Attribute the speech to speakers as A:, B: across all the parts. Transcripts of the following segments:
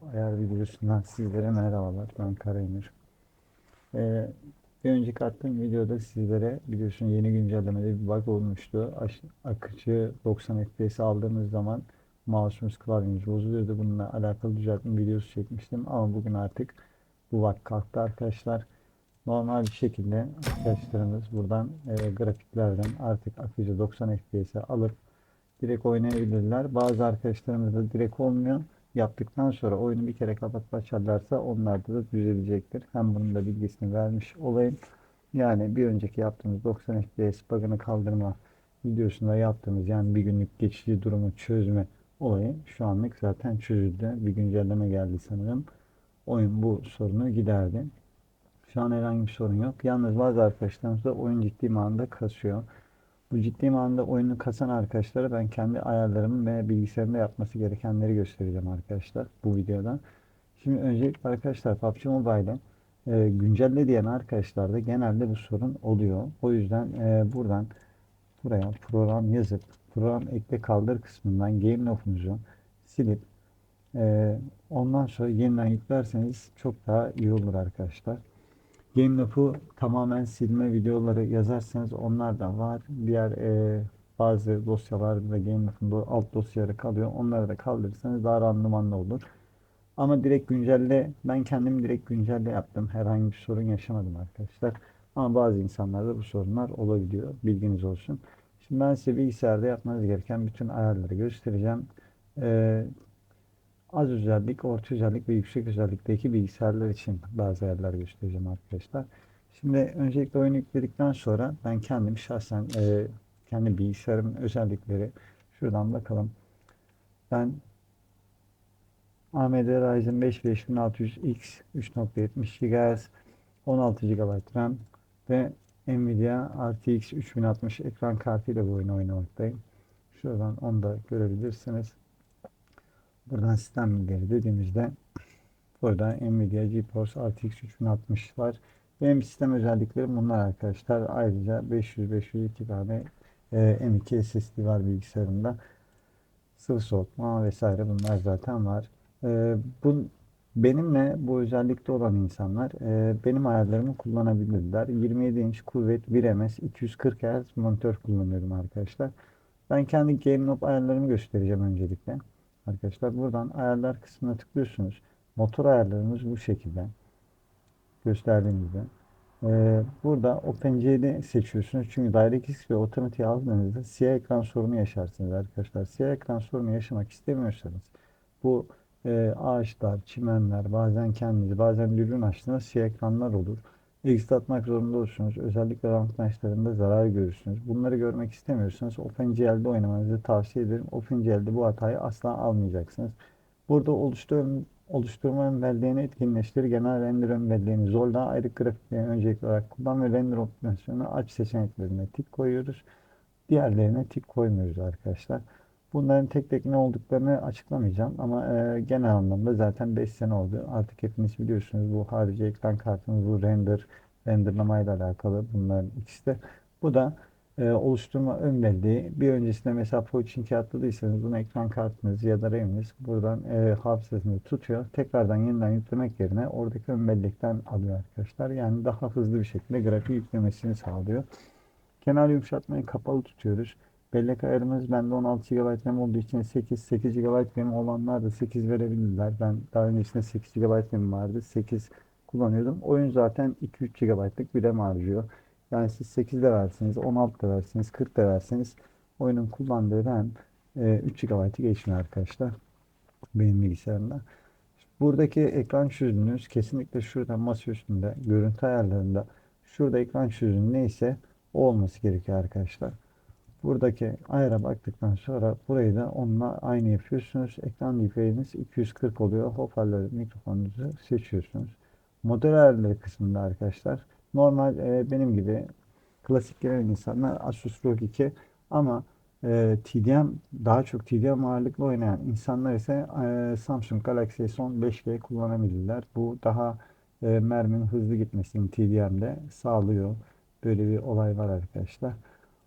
A: Hop ayar videosundan sizlere merhabalar. Ben Karayemir. Ee, bir önceki attığım videoda sizlere biliyorsun yeni güncellemede bir bug olmuştu. Aş- akıcı 90 FPS aldığımız zaman mouse'umuz klavyemiz bozuluyordu. Bununla alakalı düzeltme videosu çekmiştim. Ama bugün artık bu bug kalktı arkadaşlar. Normal bir şekilde arkadaşlarımız buradan e, grafiklerden artık akıcı 90 FPS'e alıp direkt oynayabilirler. Bazı arkadaşlarımız da direkt olmuyor. Yaptıktan sonra oyunu bir kere kapatıp açarlarsa onlarda da düzelecektir. Hem bunun da bilgisini vermiş olayım. Yani bir önceki yaptığımız 90 FPS bug'ını kaldırma videosunda yaptığımız yani bir günlük geçici durumu çözme olayı şu anlık zaten çözüldü. Bir güncelleme geldi sanırım. Oyun bu sorunu giderdi. Şu an herhangi bir sorun yok. Yalnız bazı arkadaşlarımız da oyun ciddi manada kasıyor. Bu ciddi manada oyunu kasan arkadaşlara ben kendi ayarlarımı ve bilgisayarımda yapması gerekenleri göstereceğim arkadaşlar bu videoda. Şimdi öncelikle arkadaşlar PUBG Mobile'e e, güncelle diyen arkadaşlarda genelde bu sorun oluyor. O yüzden e, buradan buraya program yazıp program ekle kaldır kısmından game log'unuzu silip e, ondan sonra yeniden yüklerseniz çok daha iyi olur arkadaşlar. GameLab'ı tamamen silme videoları yazarsanız onlar da var. Diğer e, bazı dosyalar da GameLab'ın do- alt dosyaları kalıyor. Onları da kaldırırsanız daha randımanlı olur. Ama direkt güncelle, ben kendim direkt güncelle yaptım. Herhangi bir sorun yaşamadım arkadaşlar. Ama bazı insanlarda bu sorunlar olabiliyor. Bilginiz olsun. Şimdi ben size bilgisayarda yapmanız gereken bütün ayarları göstereceğim. Ee, Az özellik, orta özellik ve yüksek özellikteki bilgisayarlar için bazı ayarlar göstereceğim arkadaşlar. Şimdi öncelikle oyunu yükledikten sonra ben kendim şahsen e, kendi bilgisayarımın özellikleri şuradan bakalım. Ben AMD Ryzen 5 5600X 3.70 GHz 16 GB RAM ve Nvidia RTX 3060 ekran kartıyla bu oyunu oynamaktayım. Şuradan onu da görebilirsiniz. Buradan sistem bilgileri dediğimizde burada Nvidia GeForce RTX 3060 var. Benim sistem özelliklerim bunlar arkadaşlar. Ayrıca 500-502 tane e, M2 SSD var bilgisayarımda. Sıvı soğutma vesaire bunlar zaten var. E, bu benimle bu özellikte olan insanlar e, benim ayarlarımı kullanabilirler. 27 inç kuvvet 1 ms 240 Hz monitör kullanıyorum arkadaşlar. Ben kendi GameNob ayarlarımı göstereceğim öncelikle. Arkadaşlar buradan ayarlar kısmına tıklıyorsunuz. Motor ayarlarımız bu şekilde. Gösterdiğim gibi. Ee, burada OpenGL'i seçiyorsunuz. Çünkü DirectX ve otomatiği aldığınızda siyah ekran sorunu yaşarsınız arkadaşlar. Siyah ekran sorunu yaşamak istemiyorsanız bu e, ağaçlar, çimenler, bazen kendinizi, bazen ürün açtığınız siyah ekranlar olur. Exit atmak zorunda olursunuz. Özellikle rank maçlarında zarar görürsünüz. Bunları görmek istemiyorsanız OpenGL'de oynamanızı tavsiye ederim. OpenGL'de bu hatayı asla almayacaksınız. Burada oluştur oluşturma ön etkinleştir. Genel render ön belleğini zorla ayrı grafiklerini öncelikli olarak kullan ve render optimizasyonu aç seçeneklerine tik koyuyoruz. Diğerlerine tik koymuyoruz arkadaşlar. Bunların tek tek ne olduklarını açıklamayacağım ama e, genel anlamda zaten 5 sene oldu. Artık hepiniz biliyorsunuz bu harici ekran kartımız bu render, renderlamayla alakalı bunların ikisi de. Bu da e, oluşturma ön belleği. Bir öncesinde mesela Pochinki atladıysanız bunu ekran kartınız ya da RAM'iniz buradan e, hafızasını tutuyor. Tekrardan yeniden yüklemek yerine oradaki ön bellekten alıyor arkadaşlar. Yani daha hızlı bir şekilde grafiği yüklemesini sağlıyor. Kenar yumuşatmayı kapalı tutuyoruz. Bellek ayarımız bende 16 GB RAM olduğu için 8, 8 GB RAM olanlar da 8 verebilirler. Ben daha öncesinde 8 GB RAM vardı. 8 kullanıyordum. Oyun zaten 2-3 GB'lık bir RAM harcıyor. Yani siz 8 de verseniz, 16 da verseniz, 40 da verseniz oyunun kullandığı RAM e, 3 GB'ı geçmiyor arkadaşlar. Benim bilgisayarımda. Buradaki ekran çözünürlüğünüz kesinlikle şurada masa üstünde, görüntü ayarlarında şurada ekran çözünürlüğü neyse o olması gerekiyor arkadaşlar. Buradaki ayara baktıktan sonra burayı da onunla aynı yapıyorsunuz. Ekran DPI'niz 240 oluyor. Hoparlör mikrofonunuzu seçiyorsunuz. Model ayarları kısmında arkadaşlar normal e, benim gibi klasik gelen insanlar Asus ROG 2 ama e, TDM daha çok TDM ağırlıklı oynayan insanlar ise e, Samsung Galaxy S10 5G kullanabilirler. Bu daha e, merminin hızlı gitmesini TDM'de sağlıyor. Böyle bir olay var arkadaşlar.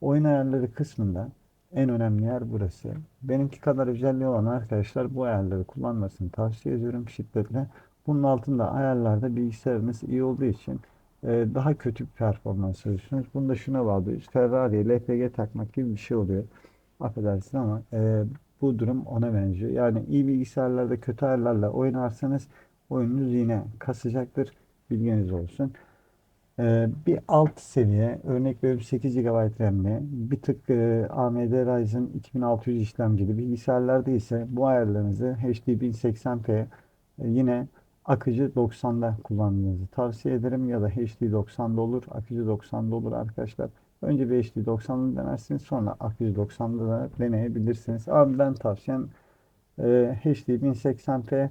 A: Oyun ayarları kısmında En önemli yer burası. Benimki kadar özelliği olan arkadaşlar bu ayarları kullanmasını tavsiye ediyorum şiddetle. Bunun altında ayarlarda bilgisayarınız iyi olduğu için e, daha kötü bir performans alıyorsunuz. Bunu da şuna bağlıyoruz. Ferrari'ye LPG takmak gibi bir şey oluyor. Affedersin ama e, bu durum ona benziyor. Yani iyi bilgisayarlarda kötü ayarlarla oynarsanız oyununuz yine kasacaktır. Bilginiz olsun. Ee, bir alt seviye örnek veriyorum 8 GB RAM'li bir tık e, AMD Ryzen 2600 işlemcili bilgisayarlarda ise bu ayarlarınızı HD 1080p e, yine akıcı 90'da kullanmanızı tavsiye ederim ya da HD 90'da olur akıcı 90'da olur arkadaşlar. Önce bir HD 90'da denersiniz sonra akıcı 90'da da deneyebilirsiniz. Abi ben tavsiyem e, HD 1080p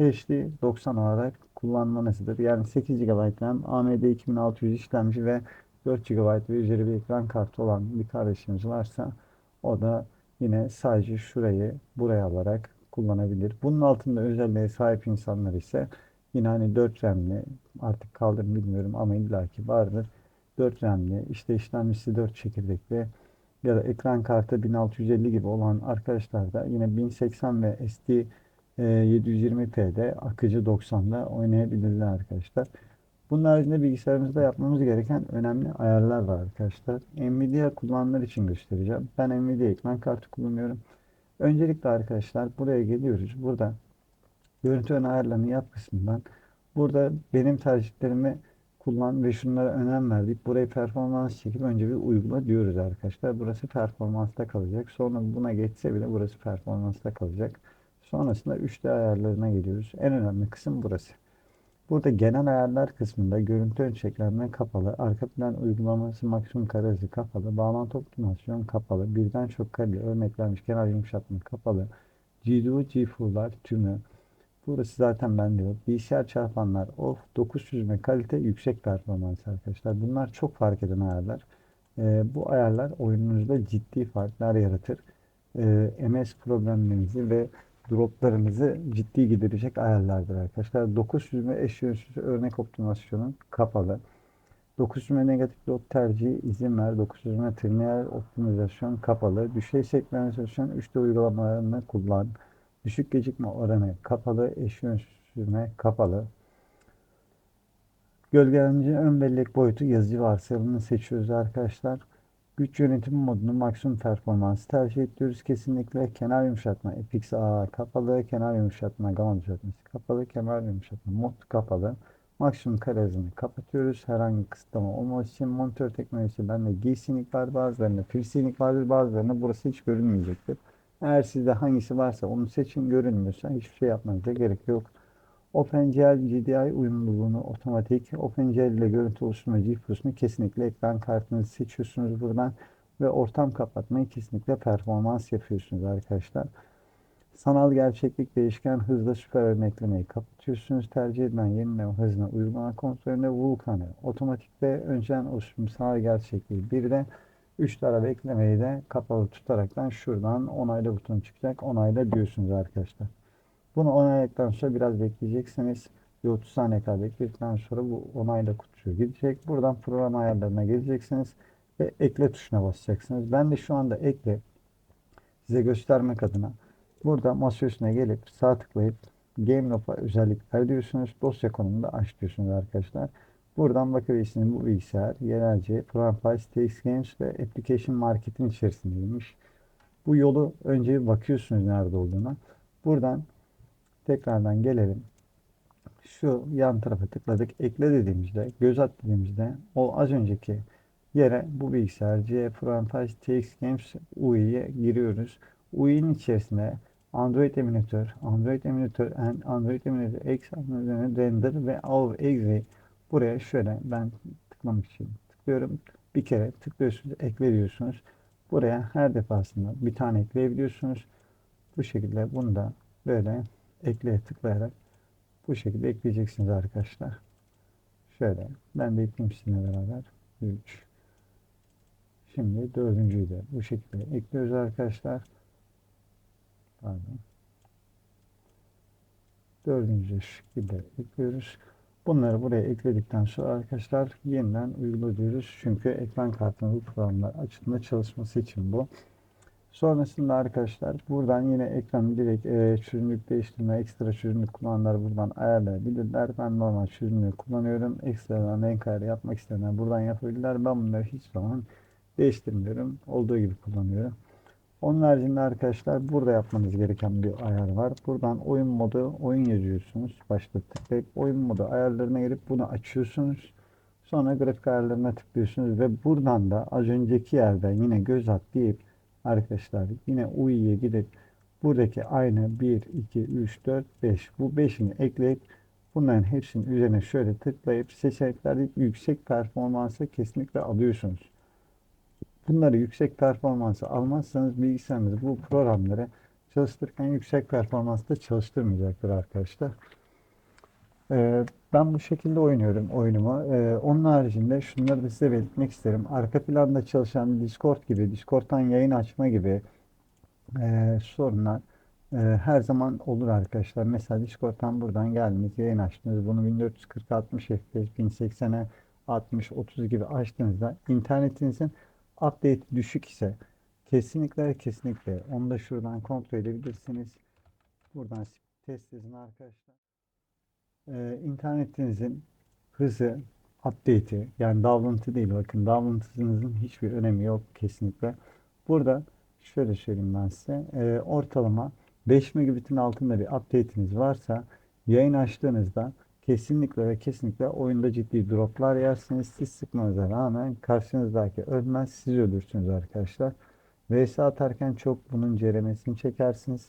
A: HD 90 olarak kullanmanızdır. Yani 8 GB RAM, AMD 2600 işlemci ve 4 GB ve üzeri bir ekran kartı olan bir kardeşimiz varsa o da yine sadece şurayı buraya alarak kullanabilir. Bunun altında özelliğe sahip insanlar ise yine hani 4 RAM'li artık kaldır bilmiyorum ama illaki vardır. 4 RAM'li işte işlemcisi 4 çekirdekli ya da ekran kartı 1650 gibi olan arkadaşlar da yine 1080 ve SD 720p'de akıcı 90'da oynayabilirler arkadaşlar. Bunun haricinde bilgisayarımızda yapmamız gereken önemli ayarlar var arkadaşlar. Nvidia kullananlar için göstereceğim. Ben Nvidia ekran kartı kullanıyorum. Öncelikle arkadaşlar buraya geliyoruz. Burada görüntü ön ayarlarını yap kısmından burada benim tercihlerimi kullan ve şunlara önem verdik. Burayı performans çekip önce bir uygula diyoruz arkadaşlar. Burası performansta kalacak. Sonra buna geçse bile burası performansta kalacak. Sonrasında 3D ayarlarına geliyoruz. En önemli kısım burası. Burada genel ayarlar kısmında görüntü ölçeklenme kapalı, arka plan uygulaması maksimum kare kapalı, bağlantı optimasyon kapalı, birden çok kare örneklenmiş kenar yumuşatma kapalı, GDU, GFU'lar tümü. Burası zaten bende yok. Bilgisayar çarpanlar off, 9 süzme kalite yüksek performans arkadaşlar. Bunlar çok fark eden ayarlar. Ee, bu ayarlar oyununuzda ciddi farklar yaratır. Ee, MS problemlerinizi ve droplarınızı ciddi giderecek ayarlardır arkadaşlar. 9 süzme eş yönsüz örnek optimizasyonu kapalı. 9 süzme negatif lot tercihi izin ver. 9 süzme terminal optimizasyon kapalı. Düşey sekmentasyon 3D uygulamalarını kullan. Düşük gecikme oranı kapalı. Eş yönsüz kapalı. Gölgelenici ön bellek boyutu yazıcı varsayımını seçiyoruz arkadaşlar. Güç yönetim modunu maksimum performans tercih ediyoruz. Kesinlikle kenar yumuşatma FXA kapalı, kenar yumuşatma gamma düzeltmesi kapalı, kenar yumuşatma mod kapalı. Maksimum kare kapatıyoruz. Herhangi kısıtlama olmaması için monitör teknolojisi bende G-Sync var bazılarında, FreeSync vardır bazılarında burası hiç görünmeyecektir. Eğer sizde hangisi varsa onu seçin görünmüyorsa hiçbir şey yapmanıza gerek yok. OpenGL GDI uyumluluğunu otomatik OpenGL ile görüntü oluşturma GPU'sunu kesinlikle ekran kartınızı seçiyorsunuz buradan ve ortam kapatmayı kesinlikle performans yapıyorsunuz arkadaşlar. Sanal gerçeklik değişken hızla süper örneklemeyi kapatıyorsunuz. Tercih edilen yenileme hızına uygulama kontrolünde Vulkan'ı otomatikte önceden oluşum sanal gerçekliği bir de 3 taraf eklemeyi de kapalı tutaraktan şuradan onayla butonu çıkacak. Onayla diyorsunuz arkadaşlar. Bunu onayladıktan sonra biraz bekleyeceksiniz. Bir 30 saniye kadar bekledikten sonra bu onayla kutusu gidecek. Buradan program ayarlarına geleceksiniz ve ekle tuşuna basacaksınız. Ben de şu anda ekle size göstermek adına burada masa üstüne gelip sağ tıklayıp Game Lob'a özellikler diyorsunuz. Dosya konumunda aç diyorsunuz arkadaşlar. Buradan bakabilirsiniz bu bilgisayar yerelce Program Files, Text Games ve Application Market'in içerisindeymiş. Bu yolu önce bakıyorsunuz nerede olduğuna. Buradan Tekrardan gelelim. Şu yan tarafa tıkladık. Ekle dediğimizde, göz at dediğimizde o az önceki yere bu bilgisayar C Frontage TX Games UI'ye giriyoruz. UI'nin içerisinde Android emülatör, Android emülatör and Android emülatör X render ve AV exe buraya şöyle ben tıklamak için tıklıyorum. Bir kere tıklıyorsunuz, ekle diyorsunuz. Buraya her defasında bir tane ekleyebiliyorsunuz. Bu şekilde bunu da böyle ekleye tıklayarak bu şekilde ekleyeceksiniz arkadaşlar. Şöyle ben de ekleyeyim sizinle beraber. 3 Şimdi dördüncüyü de bu şekilde ekliyoruz arkadaşlar. Pardon. Dördüncü şekilde ekliyoruz. Bunları buraya ekledikten sonra arkadaşlar yeniden uyguluyoruz. Çünkü ekran kartının bu programlar açılımda çalışması için bu. Sonrasında arkadaşlar buradan yine ekranı direkt e, çözünürlük değiştirme, ekstra çözünürlük kullananlar buradan ayarlayabilirler. Ben normal çözünürlüğü kullanıyorum. Ekstradan renk ayarı yapmak isteyenler buradan yapabilirler. Ben bunları hiç zaman değiştirmiyorum. Olduğu gibi kullanıyorum. Onun haricinde arkadaşlar burada yapmanız gereken bir ayar var. Buradan oyun modu, oyun yazıyorsunuz. Başta tıklayıp oyun modu ayarlarına girip bunu açıyorsunuz. Sonra grafik ayarlarına tıklıyorsunuz ve buradan da az önceki yerden yine göz at deyip arkadaşlar yine UI'ye gidip buradaki aynı 1, 2, 3, 4, 5 bu 5'ini ekleyip bunların hepsinin üzerine şöyle tıklayıp seçeneklerde yüksek performansı kesinlikle alıyorsunuz. Bunları yüksek performansı almazsanız bilgisayarınız bu programları çalıştırırken yüksek performansta çalıştırmayacaktır arkadaşlar. Ee, ben bu şekilde oynuyorum oyunumu. Ee, onun haricinde şunları da size belirtmek isterim. Arka planda çalışan Discord gibi, Discord'dan yayın açma gibi e, sorunlar e, her zaman olur arkadaşlar. Mesela Discord'dan buradan geldiniz, yayın açtınız. Bunu 1440 60 FPS, 1080'e 60 30 gibi açtığınızda internetinizin update düşük ise kesinlikle kesinlikle onu da şuradan kontrol edebilirsiniz. Buradan test edin arkadaşlar. Ee, internetinizin hızı, update'i yani download'ı değil bakın download'ınızın hiçbir önemi yok kesinlikle. Burada şöyle söyleyeyim ben size. Ee, ortalama 5 megabit'in altında bir update'iniz varsa yayın açtığınızda kesinlikle ve kesinlikle oyunda ciddi droplar yersiniz. Siz sıkmanıza rağmen karşınızdaki ölmez siz ölürsünüz arkadaşlar. VS atarken çok bunun ceremesini çekersiniz.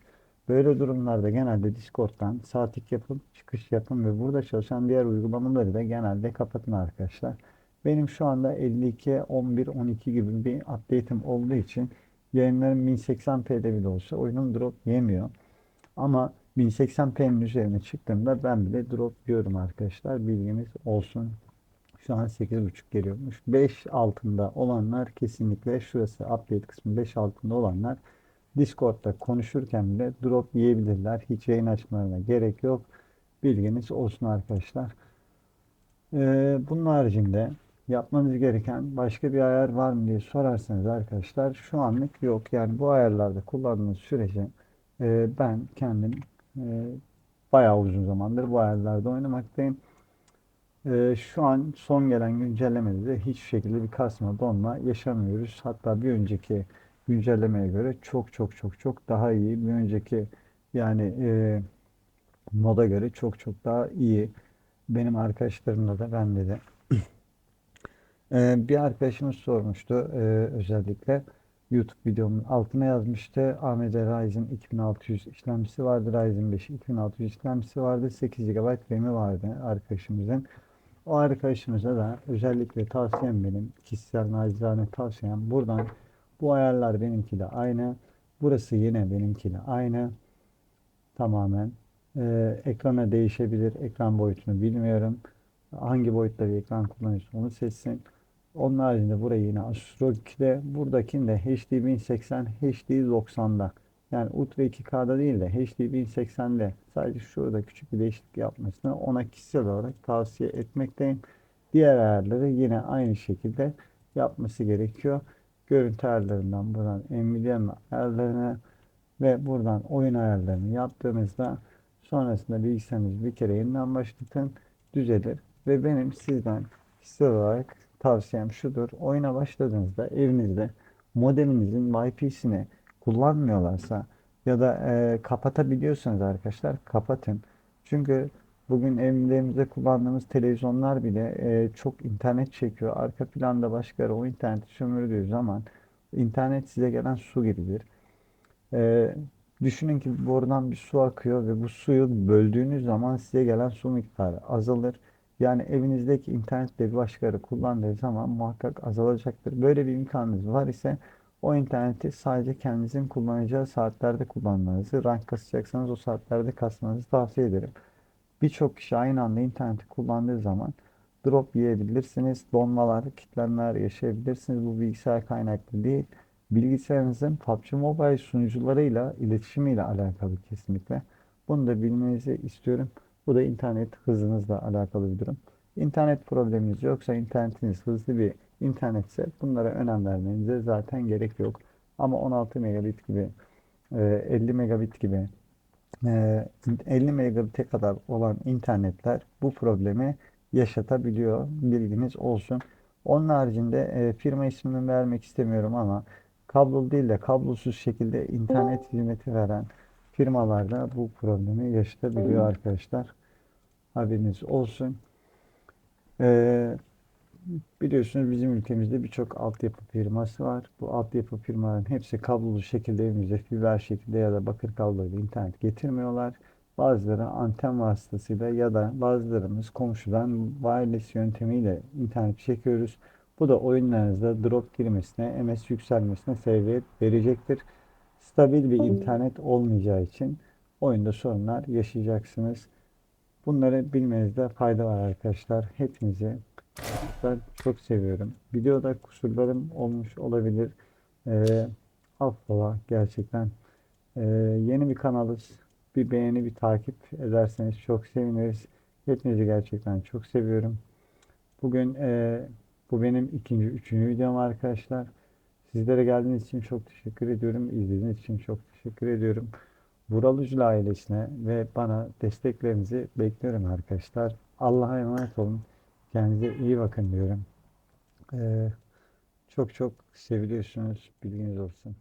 A: Böyle durumlarda genelde Discord'dan saatlik yapın, çıkış yapın ve burada çalışan diğer uygulamaları da genelde kapatın arkadaşlar. Benim şu anda 52, 11, 12 gibi bir update'im olduğu için yayınlarım 1080p'de bile olsa oyunum drop yemiyor. Ama 1080p'nin üzerine çıktığımda ben bile drop yiyorum arkadaşlar. Bilginiz olsun. Şu an 8.5 geliyormuş. 5 altında olanlar kesinlikle şurası update kısmı 5 altında olanlar Discord'da konuşurken bile drop yiyebilirler. Hiç yayın açmalarına gerek yok. Bilginiz olsun arkadaşlar. Ee, bunun haricinde yapmanız gereken başka bir ayar var mı diye sorarsanız arkadaşlar şu anlık yok. Yani bu ayarlarda kullandığınız sürece e, ben kendim e, bayağı uzun zamandır bu ayarlarda oynamaktayım. E, şu an son gelen güncellemede de hiçbir şekilde bir kasma donma yaşamıyoruz. Hatta bir önceki güncellemeye göre çok çok çok çok daha iyi. Bir önceki yani e, moda göre çok çok daha iyi. Benim arkadaşlarımda da bende de. E, bir arkadaşımız sormuştu e, özellikle YouTube videomun altına yazmıştı. AMD Ryzen 2600 işlemcisi vardı. Ryzen 5 2600 işlemcisi vardı. 8 GB RAM'i vardı arkadaşımızın. O arkadaşımıza da özellikle tavsiyem benim, kişisel nacizane tavsiyem buradan bu ayarlar benimkiyle aynı. Burası yine benimkiyle aynı. Tamamen. Ee, ekrana değişebilir. Ekran boyutunu bilmiyorum. Hangi boyutta bir ekran kullanıyorsa onu seçsin. Onun haricinde burayı yine Asus ROG'de. Buradakinde HD 1080, HD 90'da. Yani Ultra 2K'da değil de HD 1080'de sadece şurada küçük bir değişiklik yapmasını ona kişisel olarak tavsiye etmekteyim. Diğer ayarları yine aynı şekilde yapması gerekiyor. Görüntü ayarlarından buradan Nvidia ayarlarını ve buradan oyun ayarlarını yaptığınızda sonrasında bilgisayarınızı bir kere yeniden başlatın düzelir. Ve benim sizden kişisel olarak tavsiyem şudur. Oyuna başladığınızda evinizde modeminizin Wi-Fi'sini kullanmıyorlarsa ya da e, kapatabiliyorsanız arkadaşlar kapatın. Çünkü bugün evlerimizde kullandığımız televizyonlar bile e, çok internet çekiyor. Arka planda başkaları o interneti sömürdüğü zaman internet size gelen su gibidir. E, düşünün ki borudan bir su akıyor ve bu suyu böldüğünüz zaman size gelen su miktarı azalır. Yani evinizdeki internetle bir başkaları kullandığı zaman muhakkak azalacaktır. Böyle bir imkanınız var ise o interneti sadece kendinizin kullanacağı saatlerde kullanmanızı, rank kasacaksanız o saatlerde kasmanızı tavsiye ederim. Birçok kişi aynı anda interneti kullandığı zaman drop yiyebilirsiniz, donmalar, kilitlenmeler yaşayabilirsiniz. Bu bilgisayar kaynaklı değil. Bilgisayarınızın PUBG Mobile sunucularıyla iletişimiyle alakalı kesinlikle. Bunu da bilmenizi istiyorum. Bu da internet hızınızla alakalı bir durum. İnternet probleminiz yoksa internetiniz hızlı bir internetse bunlara önem vermenize zaten gerek yok. Ama 16 megabit gibi, e, 50 megabit gibi, e, 50 megabit'e kadar olan internetler bu problemi yaşatabiliyor. Bilginiz olsun. Onun haricinde e, firma ismini vermek istemiyorum ama kablolu değil de kablosuz şekilde internet hizmeti veren firmalarda bu problemi yaşatabiliyor arkadaşlar. Haberiniz olsun. Ee, biliyorsunuz bizim ülkemizde birçok altyapı firması var. Bu altyapı firmaların hepsi kablolu şekilde evimize fiber şekilde ya da bakır kabloyla internet getirmiyorlar. Bazıları anten vasıtasıyla ya da bazılarımız komşudan wireless yöntemiyle internet çekiyoruz. Bu da oyunlarınızda drop girmesine, MS yükselmesine sebebiyet verecektir. Stabil bir internet olmayacağı için oyunda sorunlar yaşayacaksınız. Bunları bilmenizde fayda var arkadaşlar. Hepinizi ben çok seviyorum. Videoda kusurlarım olmuş olabilir. Ee, affola gerçekten. Ee, yeni bir kanalız. Bir beğeni, bir takip ederseniz çok seviniriz. Hepinizi gerçekten çok seviyorum. Bugün e, bu benim ikinci, üçüncü videom arkadaşlar. Sizlere geldiğiniz için çok teşekkür ediyorum. İzlediğiniz için çok teşekkür ediyorum. Vural Uclu ailesine ve bana desteklerinizi bekliyorum arkadaşlar. Allah'a emanet olun. Kendinize iyi bakın diyorum. Ee, çok çok seviliyorsunuz. Bilginiz olsun.